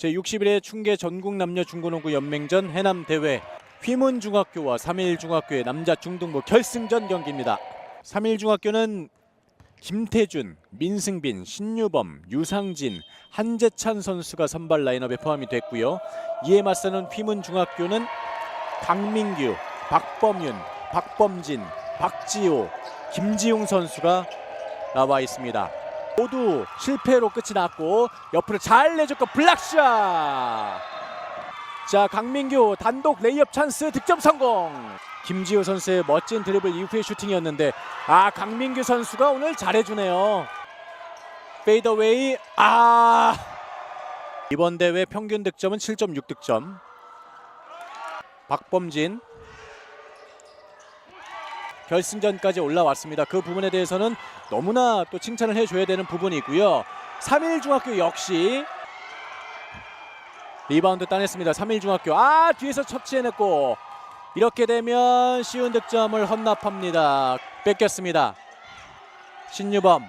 제61회 충계 전국 남녀 중고농구 연맹전 해남 대회 휘문 중학교와 3일 중학교의 남자 중등부 결승전 경기입니다. 3일 중학교는 김태준, 민승빈, 신유범, 유상진, 한재찬 선수가 선발 라인업에 포함이 됐고요. 이에 맞서는 휘문 중학교는 강민규, 박범윤, 박범진, 박지호, 김지용 선수가 나와 있습니다. 모두 실패로 끝이 났고 옆으로 잘 내줬고 블락샷. 자 강민규 단독 레이업 찬스 득점 성공. 김지호 선수의 멋진 드리블 이후의 슈팅이었는데 아 강민규 선수가 오늘 잘해주네요. 페이더웨이 아 이번 대회 평균 득점은 7.6 득점. 박범진 결승전까지 올라왔습니다. 그 부분에 대해서는 너무나 또 칭찬을 해줘야 되는 부분이고요. 3일 중학교 역시 리바운드 따냈습니다. 3일 중학교 아 뒤에서 처치해냈고 이렇게 되면 쉬운 득점을 헌납합니다. 뺏겼습니다. 신유범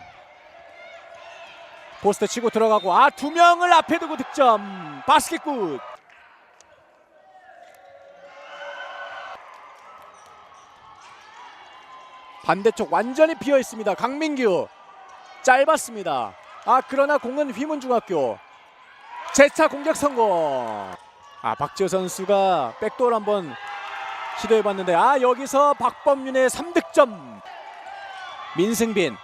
포스트 치고 들어가고 아 두 명을 앞에 두고 득점 바스켓굿 반대쪽 완전히 비어 있습니다. 강민규 짧았습니다. 아 그러나 공은 휘문중학교 재차 공격 성공. 아 박지호 선수가 백도어 한번 시도해봤는데 아 여기서 박범윤의 3득점. 민승빈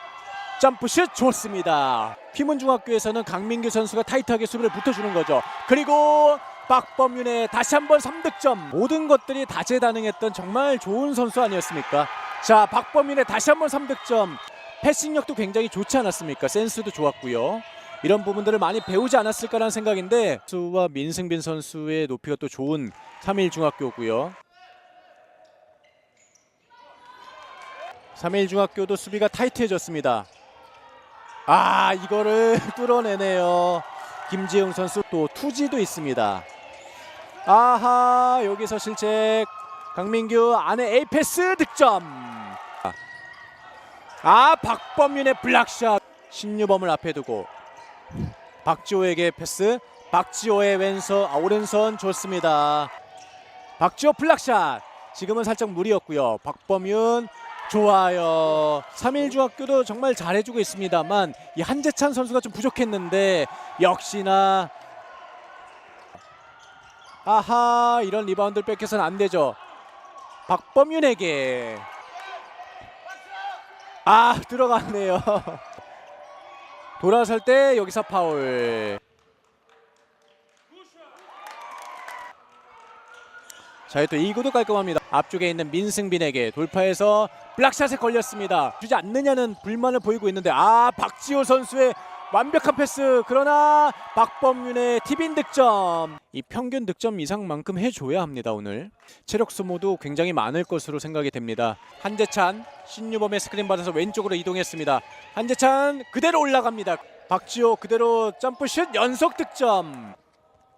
점프슛 좋습니다. 휘문중학교에서는 강민규 선수가 타이트하게 수비를 붙어주는 거죠. 그리고 박범윤의 다시 한번 3득점. 모든 것들이 다재다능했던 정말 좋은 선수 아니었습니까? 자 박범윤의 다시 한번 3득점. 패싱력도 굉장히 좋지 않았습니까? 센스도 좋았고요. 이런 부분들을 많이 배우지 않았을까라는 생각인데 수와 민승빈 선수의 높이가 또 좋은 3일 중학교고요. 3일 중학교도 수비가 타이트해졌습니다. 아 이거를 뚫어내네요. 김지웅 선수 또 투지도 있습니다. 아하 여기서 실책 강민규 안에 에이패스 득점. 아 박범윤의 블락샷. 신유범을 앞에 두고 박지호에게 패스. 박지호의 왼손 아, 오른손 좋습니다. 박지호 블락샷. 지금은 살짝 무리였고요. 박범윤 좋아요. 3일 중학교도 정말 잘해주고 있습니다만 이 한재찬 선수가 좀 부족했는데 역시나 아하 이런 리바운드를 뺏겨서는 안 되죠. 박범윤에게 아 들어갔네요 돌아설 때 여기서 파울 자, 또 2구도 깔끔합니다. 앞쪽에 있는 민승빈에게 돌파해서 블락샷에 걸렸습니다. 주지 않느냐는 불만을 보이고 있는데 아, 박지호 선수의 완벽한 패스. 그러나 박범윤의 티빈 득점. 이 평균 득점 이상만큼 해줘야 합니다, 오늘. 체력 소모도 굉장히 많을 것으로 생각이 됩니다. 한재찬, 신유범의 스크린 받아서 왼쪽으로 이동했습니다. 한재찬 그대로 올라갑니다. 박지호 그대로 점프슛 연속 득점.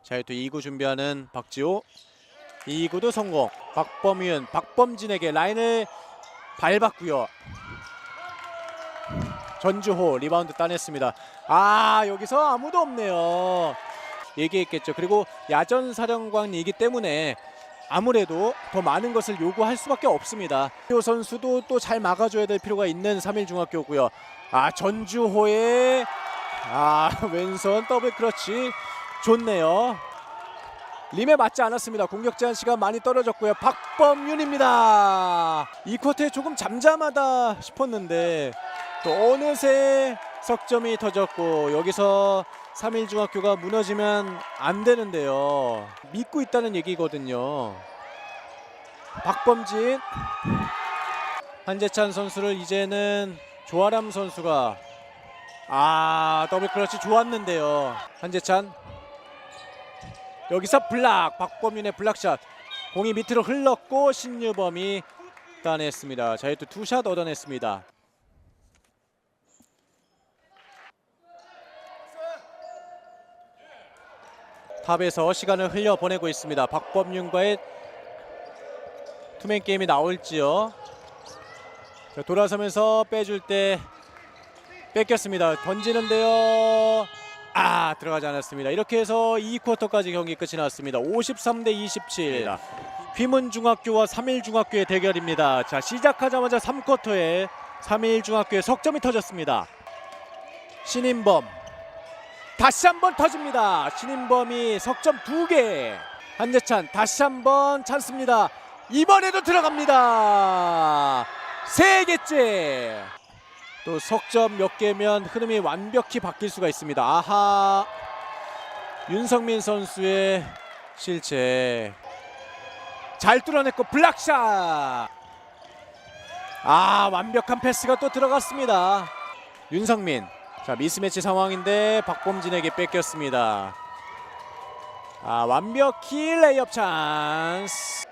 자, 또 2구 준비하는 박지호. 2구도 성공. 박범윤, 박범진에게 라인을 밟았고요. 전주호 리바운드 따냈습니다. 아 여기서 아무도 없네요. 얘기했겠죠. 그리고 야전 사령관이기 때문에 아무래도 더 많은 것을 요구할 수밖에 없습니다. 이 선수도 또 잘 막아줘야 될 필요가 있는 3일 중학교고요. 아 전주호의 아 왼손 더블 크러치 좋네요. 림에 맞지 않았습니다. 공격 제한 시간 많이 떨어졌고요. 박범윤입니다. 이 쿼터에 조금 잠잠하다 싶었는데 또 어느새 석점이 터졌고 여기서 3일 중학교가 무너지면 안 되는데요. 믿고 있다는 얘기거든요. 박범진 한재찬 선수를 이제는 조아람 선수가 아 더블 클러치 좋았는데요. 한재찬 여기서 블락 박범윤의 블락샷 공이 밑으로 흘렀고 신유범이 따냈습니다. 자유투 투샷 얻어냈습니다. 탑에서 시간을 흘려 보내고 있습니다. 박범윤과의 투맨 게임이 나올지요. 자, 돌아서면서 빼줄 때 뺏겼습니다. 던지는데요. 아 들어가지 않았습니다. 이렇게 해서 2쿼터까지 경기 끝이 났습니다. 53 대 27. 휘문중학교와 삼일중학교의 대결입니다. 자 시작하자마자 3쿼터에 삼일중학교의 석점이 터졌습니다. 신인범 다시 한번 터집니다. 신인범이 석점 두 개. 한재찬 다시 한번 찬스입니다. 이번에도 들어갑니다. 세 개째. 또 석점 몇 개면 흐름이 완벽히 바뀔 수가 있습니다. 아하. 윤성민 선수의 실체. 잘 뚫어냈고 블락샷. 아 완벽한 패스가 또 들어갔습니다. 윤성민. 자 미스매치 상황인데 박범진에게 뺏겼습니다. 아 완벽히 레이업 찬스.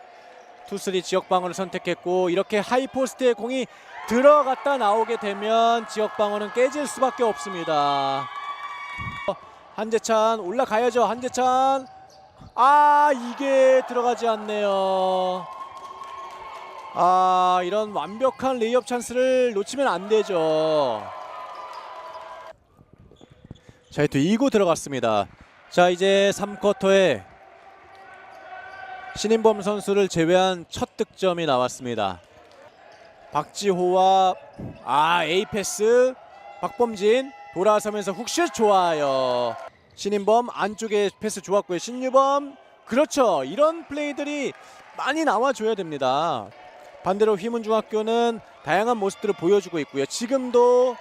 투쓰리 지역 방어를 선택했고 이렇게 하이포스트에 공이 들어갔다 나오게 되면 지역 방어는 깨질 수밖에 없습니다. 어, 한재찬 올라가야죠. 한재찬. 아 이게 들어가지 않네요. 아 이런 완벽한 레이업 찬스를 놓치면 안 되죠. 자, 또 2구 들어갔습니다. 자, 이제 3쿼터에 신인범 선수를 제외한 첫 득점이 나왔습니다. 박지호와 아 A 패스 박범진 돌아서면서 훅슛 좋아요. 신인범 안쪽에 패스 좋았고요. 신유범 그렇죠. 이런 플레이들이 많이 나와줘야 됩니다. 반대로 휘문중학교는 다양한 모습들을 보여주고 있고요. 지금도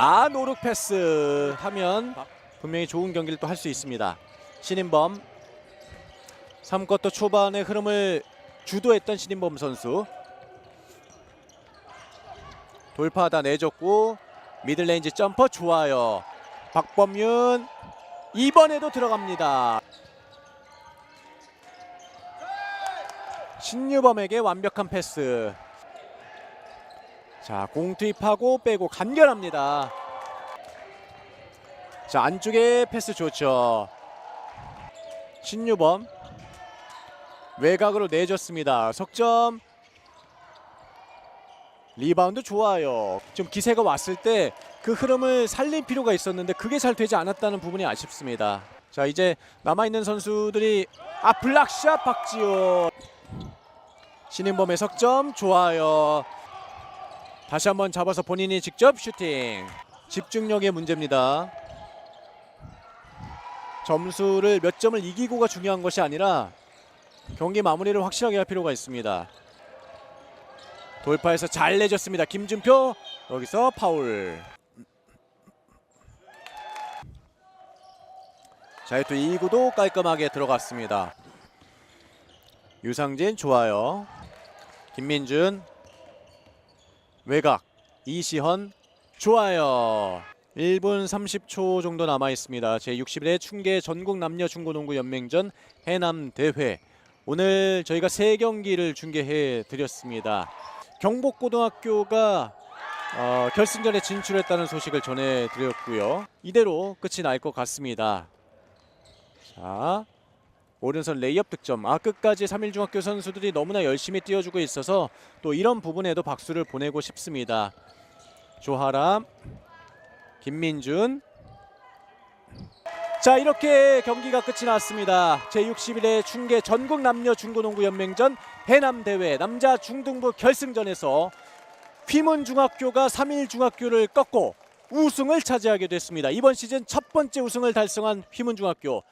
아 노룩 패스 하면 분명히 좋은 경기를 또 할 수 있습니다. 신인범 3쿼터 초반의 흐름을 주도했던 신인범 선수 돌파하다 내줬고 미들레인지 점퍼 좋아요. 박범윤 이번에도 들어갑니다. 신유범에게 완벽한 패스. 자, 공 투입하고 빼고 간결합니다. 자, 안쪽에 패스 좋죠. 신유범 외곽으로 내줬습니다. 석점 리바운드 좋아요. 좀 기세가 왔을 때 그 흐름을 살릴 필요가 있었는데 그게 잘 되지 않았다는 부분이 아쉽습니다. 자 이제 남아있는 선수들이 아 블락샷 박지호 신인범의 석점 좋아요. 다시 한번 잡아서 본인이 직접 슈팅 집중력의 문제입니다. 점수를 몇 점을 이기고가 중요한 것이 아니라 경기 마무리를 확실하게 할 필요가 있습니다. 돌파해서 잘 내줬습니다. 김준표 여기서 파울. 자, 또 2구도 깔끔하게 들어갔습니다. 유상진 좋아요. 김민준 외곽 이시헌 좋아요. 1분 30초 정도 남아 있습니다. 제 61회 충계 전국 남녀 중고농구 연맹전 해남 대회. 오늘 저희가 세 경기를 중계해 드렸습니다. 경복고등학교가 어, 결승전에 진출했다는 소식을 전해 드렸고요. 이대로 끝이 날 것 같습니다. 자, 오른손 레이업 득점. 아 끝까지 삼일중학교 선수들이 너무나 열심히 뛰어주고 있어서 또 이런 부분에도 박수를 보내고 싶습니다. 조하람, 김민준. 자 이렇게 경기가 끝이 났습니다. 제61회 충계 전국 남녀 중고농구 연맹전 해남 대회 남자 중등부 결승전에서 휘문중학교가 삼일중학교를 꺾고 우승을 차지하게 됐습니다. 이번 시즌 첫 번째 우승을 달성한 휘문중학교